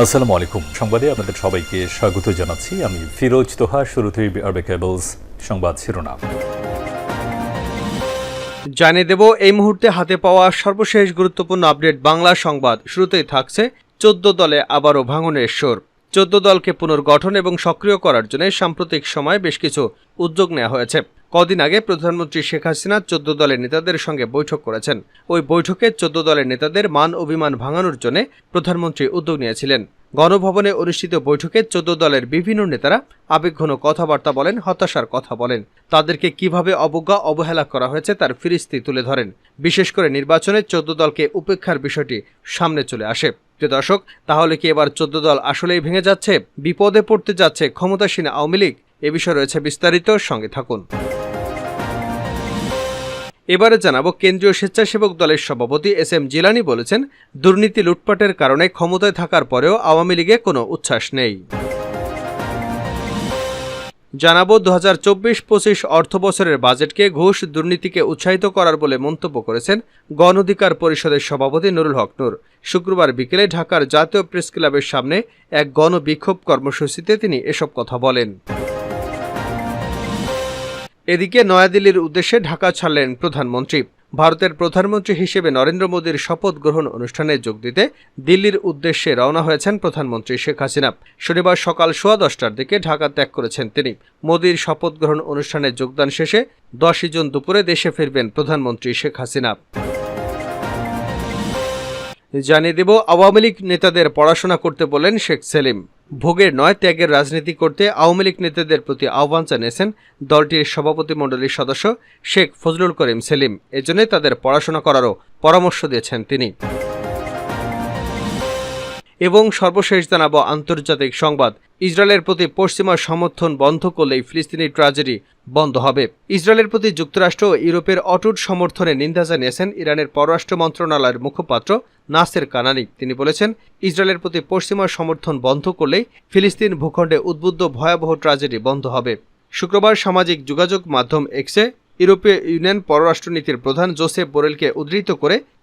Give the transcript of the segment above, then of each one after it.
আসসালামু আলাইকুম। সংবাদে আপনাদের সবাইকে স্বাগত জানাচ্ছি। আমি ফিরোজ তোহা শুরুতেই আরবে কেবলস সংবাদ শিরোনাম। জানিয়ে দেব, এই মুহূর্তে হাতে পাওয়া সর্বশেষ গুরুত্বপূর্ণ আপডেট বাংলা সংবাদ। শুরুতেই থাকছে চোদ্দ দলে আবারও ভাঙনের সুর। চোদ্দ দলকে পুনর্গঠন এবং সক্রিয় করার জন্য সাম্প্রতিক সময়ে বেশ কিছু উদ্যোগ নেওয়া হয়েছে। কদিন আগে প্রধানমন্ত্রী শেখ হাসিনা চোদ্দ দলের নেতাদের সঙ্গে বৈঠক করেছেন। ওই বৈঠকে চোদ্দ দলের নেতাদের মান অভিমান ভাঙানোর জন্য প্রধানমন্ত্রী উদ্যোগ নিয়েছিলেন। গণভবনে অনুষ্ঠিত বৈঠকে চোদ্দ দলের বিভিন্ন নেতারা আবেগঘন কথাবার্তা বলেন, হতাশার কথা বলেন। তাদেরকে কীভাবে অবজ্ঞা, অবহেলা করা হয়েছে তার ফিরিস্তি তুলে ধরেন। বিশেষ করে নির্বাচনে চোদ্দ দলকে উপেক্ষার বিষয়টি সামনে চলে আসে। প্রিয় দর্শক, তাহলে কি এবার চোদ্দ দল আসলেই ভেঙে যাচ্ছে? বিপদে পড়তে যাচ্ছে ক্ষমতাসীন আওয়ামী লীগ? এ বিষয়ে রয়েছে বিস্তারিত, সঙ্গে থাকুন। এবারে জানাব, কেন্দ্রীয় স্বেচ্ছাসেবক দলের সভাপতি এস এম জিলানি বলেছেন, দুর্নীতি লুটপাটের কারণে ক্ষমতায় থাকার পরেও আওয়ামী লীগে কোনো উচ্ছ্বাস নেই। জানাব দু হাজার চব্বিশ পঁচিশ অর্থবছরের বাজেটকে ঘুষ দুর্নীতিকে উৎসাহিত করার বলে মন্তব্য করেছেন গণ অধিকার পরিষদের সভাপতি নুরুল হক নূর। শুক্রবার বিকেলে ঢাকার জাতীয় প্রেস ক্লাবের সামনে এক গণবিক্ষোভ কর্মসূচিতে তিনি এসব কথা বলেন। এদিকে নয়াদিল্লির উদ্দেশ্যে ঢাকা ছাড়লেন প্রধানমন্ত্রী। ভারতের প্রধানমন্ত্রী হিসেবে নরেন্দ্র মোদীর শপথ গ্রহণ অনুষ্ঠানে যোগ দিতে দিল্লির উদ্দেশ্যে রওনা হয়েছেন প্রধানমন্ত্রী শেখ হাসিনা। শনিবার সকাল সোয়া দশটার দিকে ঢাকা ত্যাগ করেছেন তিনি। মোদীর শপথ গ্রহণ অনুষ্ঠানে যোগদান শেষে দশই জুন দুপুরে দেশে ফিরবেন প্রধানমন্ত্রী শেখ হাসিনা। জানিয়ে দেব, আওয়ামী লীগ নেতাদের পড়াশোনা করতে বলেন শেখ সেলিম। ভোগের নয় ত্যাগের রাজনীতি করতে আওয়ামী লীগ নেতাদের প্রতি আহ্বান জানিয়েছেন দলটির সভাপতি মণ্ডলীর সদস্য শেখ ফজলুল করিম সেলিম। এজন্যই তাদের পড়াশোনা করারও পরামর্শ দিয়েছেন তিনি। এবং সর্বশেষ জানাব আন্তর্জাতিক সংবাদ। ইসরায়েলের প্রতি পশ্চিমা সমর্থন বন্ধ করলেই ফিলিস্তিনি ট্রাজেডি বন্ধ হবে। ইসরায়েলের প্রতি যুক্তরাষ্ট্র ও ইউরোপের অটুট সমর্থনে নিন্দা জানিয়েছেন ইরানের পররাষ্ট্র মন্ত্রণালয়ের মুখপাত্র নাসের কানানি। তিনি বলেছেন, ইসরায়েলের প্রতি পশ্চিমা সমর্থন বন্ধ করলেই ফিলিস্তিন ভূখণ্ডে উদ্বুদ্ধ ভয়াবহ ট্রাজেডি বন্ধ হবে। শুক্রবার সামাজিক যোগাযোগ মাধ্যম এক্সে ইউরোপীয় ইউনিয়ন পররাষ্ট্রনীতির প্রধান জোসেফ বোরেলকে উদ্ধৃত করে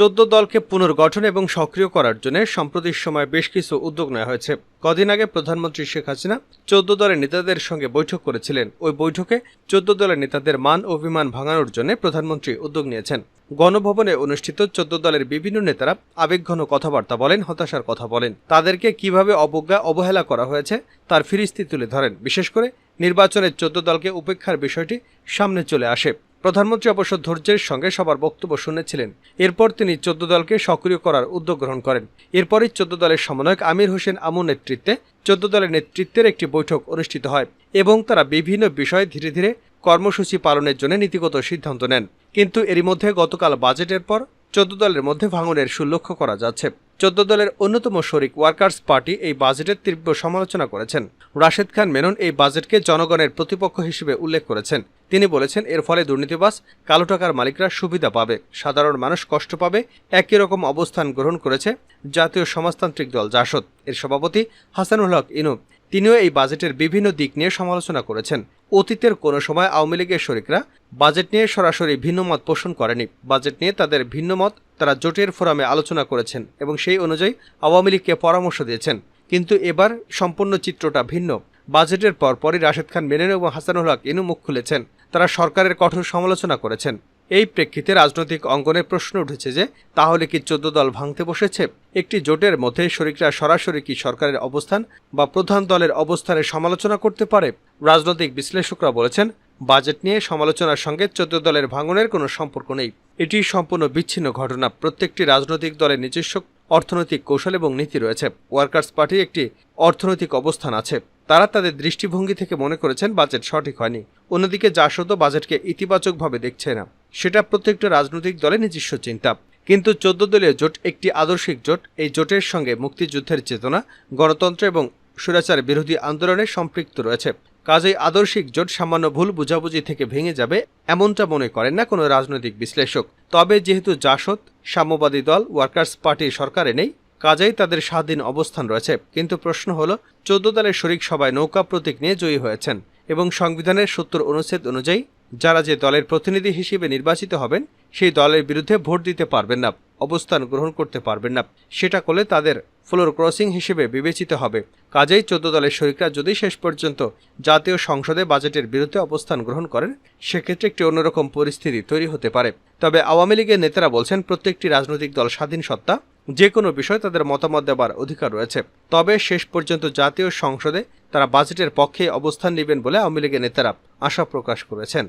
চোদ্দ দলকে পুনর্গঠন এবং সক্রিয় করার জন্য সম্প্রতির সময় বেশ কিছু উদ্যোগ নেওয়া হয়েছে। কদিন আগে প্রধানমন্ত্রী শেখ হাসিনা চোদ্দ দলের নেতাদের সঙ্গে বৈঠক করেছিলেন। ওই বৈঠকে চোদ্দ দলের নেতাদের মান অভিমান ভাঙানোর জন্য প্রধানমন্ত্রী উদ্যোগ নিয়েছেন। গণভবনে অনুষ্ঠিত চোদ্দ দলের বিভিন্ন নেতারা আবেগঘন কথাবার্তা বলেন, হতাশার কথা বলেন। তাদেরকে কীভাবে অবজ্ঞা, অবহেলা করা হয়েছে তার ফিরিস্তি তুলে ধরেন। বিশেষ করে নির্বাচনের চোদ্দ দলকে উপেক্ষার বিষয়টি সামনে চলে আসে। প্রধানমন্ত্রী অবশ্য ধৈর্যের সঙ্গে সবার বক্তব্য শুনেছিলেন। এরপর তিনি চোদ্দ দলকে সক্রিয় করার উদ্যোগ গ্রহণ করেন। এরপরই চোদ্দ দলের সমন্বয়ক আমির হোসেন আমুর নেতৃত্বে চোদ্দ দলের নেতৃত্বের একটি বৈঠক অনুষ্ঠিত হয় এবং তারা বিভিন্ন বিষয়ে ধীরে ধীরে কর্মসূচি পালনের জন্য নীতিগত সিদ্ধান্ত নেন। কিন্তু এরই মধ্যে গতকাল বাজেটের পর চোদ্দ দলের মধ্যে ভাঙনের সুলক্ষ্য করা যাচ্ছে। চোদ্দ দলের অন্যতম শরিক ওয়ার্কার্স পার্টি এই বাজেটের তীব্র সমালোচনা করেছেন। রাশেদ খান মেনন এই বাজেটকে জনগণের প্রতিপক্ষ হিসেবে উল্লেখ করেছেন। তিনি বলেছেন, এর ফলে দুর্নীতিবাস কালো টাকার মালিকরা সুবিধা পাবে, সাধারণ মানুষ কষ্ট পাবে, একই রকম অবস্থান গ্রহণ করেছে জাতীয় সমাজতান্ত্রিক দল জাসদ। এর সভাপতি হাসানুল হক ইনু, তিনিও এই বাজেটের বিভিন্ন দিক নিয়ে সমালোচনা করেছেন। অতীতের কোনো সময় আওয়ামী লীগের শরিকরা বাজেট নিয়ে সরাসরি ভিন্নমত পোষণ করেনি। বাজেট নিয়ে তাদের ভিন্নমত তারা জোটের ফোরামে আলোচনা করেছেন এবং সেই অনুযায়ী আওয়ামী লীগকে পরামর্শ দিয়েছেন। কিন্তু এবার সম্পূর্ণ চিত্রটা ভিন্ন। বাজেটের পর পরই রাশেদ খান মেনেন এবং হাসানুল হক ইনু মুখ খুলেছেন। তারা সরকারের কঠোর সমালোচনা করেছেন। এই প্রেক্ষিতে রাজনৈতিক অঙ্গনে প্রশ্ন উঠেছে যে, তাহলে কি চোদ্দ দল ভাঙতে বসেছে? একটি জোটের মধ্যে শরিকরা সরাসরি কি সরকারের অবস্থান বা প্রধান দলের অবস্থানের সমালোচনা করতে পারে? রাজনৈতিক বিশ্লেষকরা বলেছেন, বাজেট নিয়ে সমালোচনার সঙ্গে চোদ্দ দলের ভাঙনের কোনো সম্পর্ক নেই। এটি সম্পূর্ণ বিচ্ছিন্ন ঘটনা। প্রত্যেকটি রাজনৈতিক দলের নিজস্ব অর্থনৈতিক কৌশল এবং নীতি রয়েছে। ওয়ার্কার্স পার্টির একটি অর্থনৈতিক অবস্থান আছে। তারা তাদের দৃষ্টিভঙ্গি থেকে মনে করেছেন বাজেট সঠিক হয়নি। অন্যদিকে জাসদ বাজেটকে ইতিবাচকভাবে দেখছে না। সেটা প্রত্যেকটা রাজনৈতিক দলের নিজস্ব চিন্তা। কিন্তু চোদ্দ দলীয় জোট একটি আদর্শিক জোট। এই জোটের সঙ্গে মুক্তিযুদ্ধের চেতনা, গণতন্ত্র এবং স্বৈরাচার বিরোধী আন্দোলনে সম্পৃক্ত রয়েছে। কাজেই আদর্শিক জোট সামান্য ভুল বুঝাবুঝি থেকে ভেঙে যাবে, এমনটা মনে করেন না কোনো রাজনৈতিক বিশ্লেষক। তবে যেহেতু জাসদ সাম্যবাদী দল, ওয়ার্কার্স পার্টি সরকারে নেই, কাজেই তাদের স্বাধীন অবস্থান রয়েছে। কিন্তু প্রশ্ন হল, চোদ্দ দলের শরিক সবাই নৌকা প্রতীক নিয়ে জয়ী হয়েছেন এবং সংবিধানের সত্তর অনুচ্ছেদ অনুযায়ী যারা যে দলের প্রতিনিধি হিসেবে নির্বাচিত হবেন সেই দলের বিরুদ্ধে ভোট দিতে পারবেন না, অবস্থান গ্রহণ করতে পারবেন না। সেটা করলে তাদের ফ্লোর ক্রসিং হিসেবে বিবেচিত হবে। কাজেই চোদ্দ দলের শরিকরা যদি শেষ পর্যন্ত জাতীয় সংসদে বাজেটের বিরুদ্ধে অবস্থান গ্রহণ করেন, সেক্ষেত্রে একটি অন্যরকম পরিস্থিতি তৈরি হতে পারে। তবে আওয়ামী লীগের নেতারা বলছেন, প্রত্যেকটি রাজনৈতিক দল স্বাধীন সত্তা যে কোনো বিষয়ে তাদের মতামত দেওয়ার অধিকার রয়েছে। তবে শেষ পর্যন্ত জাতীয় সংসদে তারা বাজেটের পক্ষে অবস্থান নেবেন বলে আওয়ামী লীগের নেতারা আশা প্রকাশ করেছেন।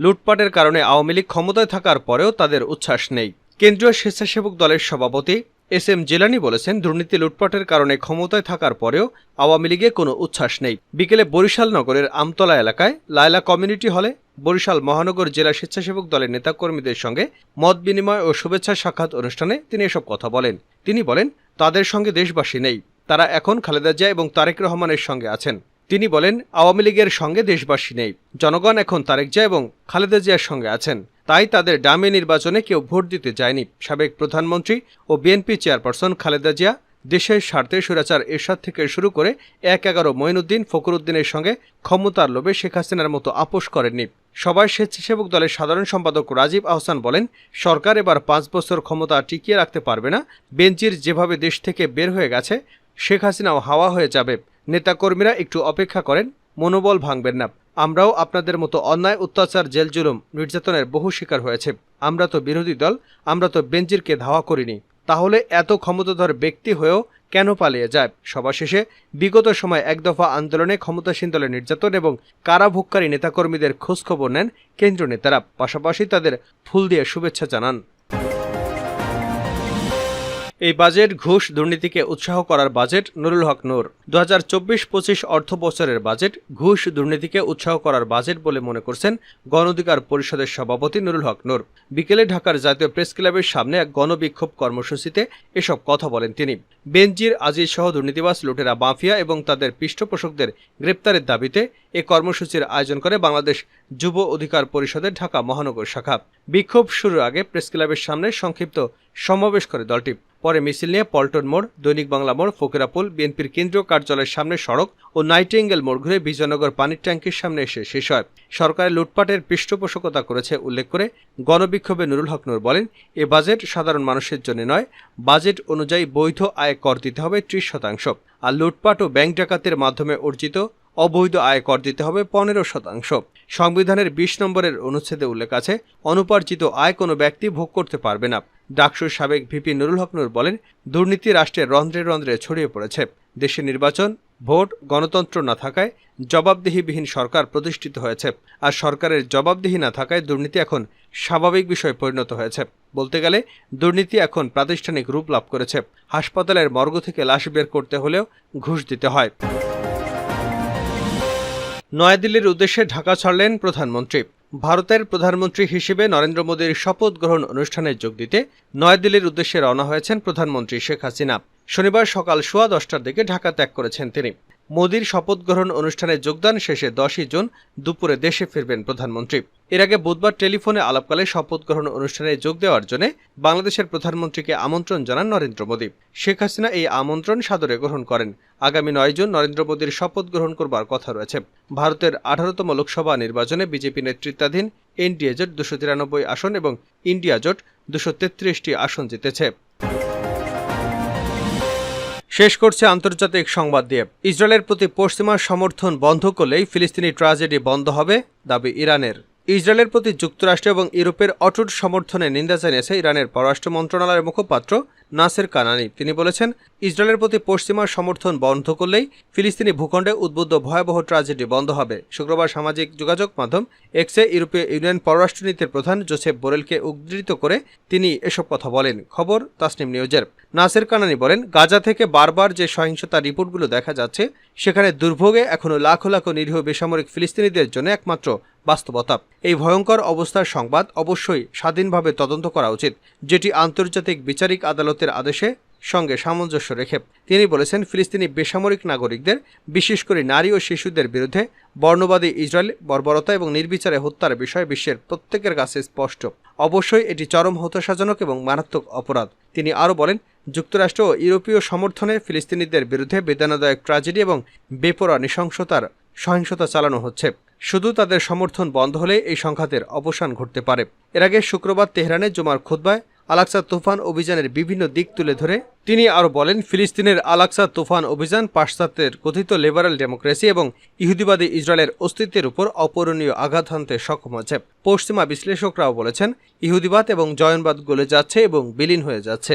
লুটপাটের কারণে আওয়ামী লীগ ক্ষমতায় থাকার পরেও তাদের উচ্ছ্বাস নেই। কেন্দ্রীয় স্বেচ্ছাসেবক দলের সভাপতি এস এম জেলানি বলেছেন, দুর্নীতি লুটপাটের কারণে ক্ষমতায় থাকার পরেও আওয়ামী লীগে কোনো উচ্ছ্বাস নেই। বিকেলে বরিশাল নগরের আমতলা এলাকায় লায়লা কমিউনিটি হলে বরিশাল মহানগর জেলা স্বেচ্ছাসেবক দলের নেতাকর্মীদের সঙ্গে মত বিনিময় ও শুভেচ্ছা সাক্ষাৎ অনুষ্ঠানে তিনি এসব কথা বলেন। তিনি বলেন, তাদের সঙ্গে দেশবাসী নেই। তারা এখন খালেদা জিয়া এবং তারেক রহমানের সঙ্গে আছেন। তিনি বলেন, আওয়ামী লীগের সঙ্গে দেশবাসী নেই। জনগণ এখন তারেক জিয়া এবং খালেদা জিয়ার সঙ্গে আছেন। তাই তাদের ডামে নির্বাচনে কেউ ভোট দিতে যায়নি। সাবেক প্রধানমন্ত্রী ও বিএনপি চেয়ারপারসন খালেদা জিয়া দেশের স্বার্থে সুরাচার এরশাদ থেকে শুরু করে এক এগারো মঈনুদ্দিন ফখরুদ্দিনের সঙ্গে ক্ষমতার লোভে শেখ হাসিনার মতো আপোষ করেননি। সবাই স্বেচ্ছাসেবক দলের সাধারণ সম্পাদক রাজীব আহসান বলেন, সরকার এবার পাঁচ বছর ক্ষমতা টিকিয়ে রাখতে পারবে না। বেঞ্জির যেভাবে দেশ থেকে বের হয়ে গেছে, শেখ হাসিনাও হাওয়া হয়ে যাবে। নেতাকর্মীরা একটু অপেক্ষা করেন, মনোবল ভাঙবেন না। আমরাও আপনাদের মতো অন্যায়, অত্যাচার, জেল জুলুম, নির্যাতনের বহু শিকার হয়েছে। আমরা তো বিরোধী দল, আমরা তো বেঞ্জিরকে ধাওয়া করিনি। তাহলে এত ক্ষমতাধর ব্যক্তি হয়েও কেন পালিয়ে যায়? সবার শেষে বিগত সময় এক দফা আন্দোলনে ক্ষমতাসীন দলের নির্যাতন এবং কারাভোগকারী নেতাকর্মীদের খোঁজখবর নেন কেন্দ্রীয় নেতারা। পাশাপাশি তাদের ফুল দিয়ে শুভেচ্ছা জানান। এই বাজেট ঘুষ দুর্নীতিকে উৎসাহ করার বাজেট নুরুল হক নূর। দু হাজার চব্বিশ পঁচিশ অর্থ বছরের বাজেট ঘুষ দুর্নীতিকে উৎসাহ করার বাজেট বলে মনে করছেন গণ অধিকার পরিষদের সভাপতি নুরুল হক নূর। বিকেলে ঢাকার জাতীয় প্রেস ক্লাবের সামনে এক গণবিক্ষোভ কর্মসূচিতে এসব কথা বলেন তিনি। বেনজির আজিজ সহ দুর্নীতিবাস লুটেরা মাফিয়া এবং তাদের পৃষ্ঠপোষকদের গ্রেপ্তারের দাবিতে এ কর্মসূচির আয়োজন করে বাংলাদেশ যুব অধিকার পরিষদের ঢাকা মহানগর শাখা। বিক্ষোভ শুরুর আগে প্রেস ক্লাবের সামনে সংক্ষিপ্ত সমাবেশ করে দলটি। পরে মিছিল নিয়ে পল্টন মোড়, দৈনিক বাংলা মোড়, ফকিরাপুল, বিএনপির কেন্দ্রীয় কার্যালয়ের সামনে সড়ক ও নাইটিঙ্গেল মোড় ঘুরে বিজয়নগর পানির ট্যাঙ্কির সামনে এসে শেষ হয়। সরকারের লুটপাটের পৃষ্ঠপোষকতা করেছে উল্লেখ করে গণবিক্ষোভে নুরুল হক নূর বলেন, এ বাজেট সাধারণ মানুষের জন্য নয়, বাজেট অনুযায়ী বৈধ আয় কর দিতে হবে ত্রিশ শতাংশ। আর লুটপাট ও ব্যাংক ডাকাতের মাধ্যমে অর্জিত অবৈধ আয় কর দিতে হবে পনেরো শতাংশ। সংবিধানের বিশ নম্বরের অনুচ্ছেদে উল্লেখ আছে, অনুপার্জিত আয় কোনো ব্যক্তি ভোগ করতে পারবে না। ডাকসুর সাবেক ভিপি নুরুল হক নূর বলেন, দুর্নীতি রাষ্ট্রের রন্ধ্রে রন্ধ্রে ছড়িয়ে পড়েছে। দেশে নির্বাচন, ভোট, গণতন্ত্র না থাকায় জবাবদিহিবিহীন সরকার প্রতিষ্ঠিত হয়েছে। আর সরকারের জবাবদিহি না থাকায় দুর্নীতি এখন স্বাভাবিক বিষয়ে পরিণত হয়েছে। বলতে গেলে, দুর্নীতি এখন প্রাতিষ্ঠানিক রূপ লাভ করেছে। হাসপাতালের মর্গ থেকে লাশ বের করতে হলেও ঘুষ দিতে হয়। নয়াদিল্লির উদ্দেশ্যে ঢাকা ছাড়লেন প্রধানমন্ত্রী। ভারতের প্রধানমন্ত্রী হিসেবে নরেন্দ্র মোদীর শপথ গ্রহণ অনুষ্ঠানে যোগ দিতে নয়াদিল্লির উদ্দেশ্যে রওনা হয়েছেন প্রধানমন্ত্রী শেখ হাসিনা। শনিবার সকাল সোয়া দশটার দিকে ঢাকা ত্যাগ করেছেন তিনি। মোদীর শপথ গ্রহণ অনুষ্ঠানে যোগদান শেষে দশই জুন দুপুরে দেশে ফিরবেন প্রধানমন্ত্রী। এর আগে বুধবার টেলিফোনে আলাপকালে শপথ গ্রহণ অনুষ্ঠানে যোগ দেওয়ার জন্য বাংলাদেশের প্রধানমন্ত্রীকে আমন্ত্রণ জানান নরেন্দ্র মোদী। শেখ হাসিনা এই আমন্ত্রণ সাদরে গ্রহণ করেন। আগামী নয় জুন নরেন্দ্র মোদীর শপথ গ্রহণ করবার কথা রয়েছে। ভারতের আঠারোতম লোকসভা নির্বাচনে বিজেপি নেতৃত্বাধীন এনডিএ জোট দুশো তিরানব্বই আসন এবং ইন্ডিয়া জোট দুশো তেত্রিশটি আসন জিতেছে। শেষ করছে আন্তর্জাতিক সংবাদ দিয়ে। ইসরায়েলের প্রতি পশ্চিমা সমর্থন বন্ধ করলেই ফিলিস্তিনি ট্রাজেডি বন্ধ হবে দাবি ইরানের। ইসরায়েলের প্রতি যুক্তরাষ্ট্র এবং ইউরোপের অটুট সমর্থনে নিন্দা জানিয়েছে ইরানের পররাষ্ট্র মন্ত্রণালয়ের মুখপাত্র নাসের কানানি। তিনি বলেছেন ইসরায়েলের প্রতি পশ্চিমার সমর্থন বন্ধ করলেই ফিলিস্তিনি ভূখণ্ডে উদ্বুদ্ধ ভয়াবহ ট্রাজেডি বন্ধ হবে। শুক্রবার সামাজিক যোগাযোগ মাধ্যম এক্সে ইউরোপীয় ইউনিয়ন পররাষ্ট্রনীতির প্রধান জোসেফ বোরেলকে উদ্ধৃত করে তিনি এসব কথা বলেন। খবর তাসনিম নিউজের। নাসের কানানি বলেন, গাজা থেকে বারবার যে সহিংসতা রিপোর্টগুলো দেখা যাচ্ছে, সেখানে দুর্ভোগে এখনও লাখো লাখো নিরীহ বেসামরিক ফিলিস্তিনিদের জন্য একমাত্র বাস্তবতা। এই ভয়ঙ্কর অবস্থার সংবাদ অবশ্যই স্বাধীনভাবে তদন্ত করা উচিত, যেটি আন্তর্জাতিক বিচারিক আদালতের আদেশে সঙ্গে সামঞ্জস্য রেখে তিনি বলেছেন ফিলিস্তিনি বেসামরিক নাগরিকদের, বিশেষ করে নারী ও শিশুদের বিরুদ্ধে বর্ণবাদী ইসরায়েল বর্বরতা এবং নির্বিচারে হত্যার বিষয়ে বিশ্বের প্রত্যেকের কাছে স্পষ্ট। অবশ্যই এটি চরম হতাশাজনক এবং মারাত্মক অপরাধ। তিনি আরও বলেন, যুক্তরাষ্ট্র ও ইউরোপীয় সমর্থনে ফিলিস্তিনিদের বিরুদ্ধে বেদনাদায়ক ট্র্যাজেডি এবং বেপরা নৃশংসতার সহিংসতা চালানো হচ্ছে। শুধু তাদের সমর্থন বন্ধ হলে এই সংঘাতের অবসান ঘটতে পারে। এর আগে শুক্রবার তেহরানে জুমার খুতবায় আলাক্সা তুফান অভিযানের বিভিন্ন দিক তুলে ধরে তিনি আরও বলেন, ফিলিস্তিনের আলাক্সা তুফান অভিযান পাশ্চাত্যের কথিত লিবারাল ডেমোক্রেসি এবং ইহুদিবাদী ইসরায়েলের অস্তিত্বের উপর অপূরণীয় আঘাত হানতে সক্ষম হয়েছে পশ্চিমা বিশ্লেষকরাও বলেছেন, ইহুদিবাদ এবং জয়নবাদ গলে যাচ্ছে এবং বিলীন হয়ে যাচ্ছে।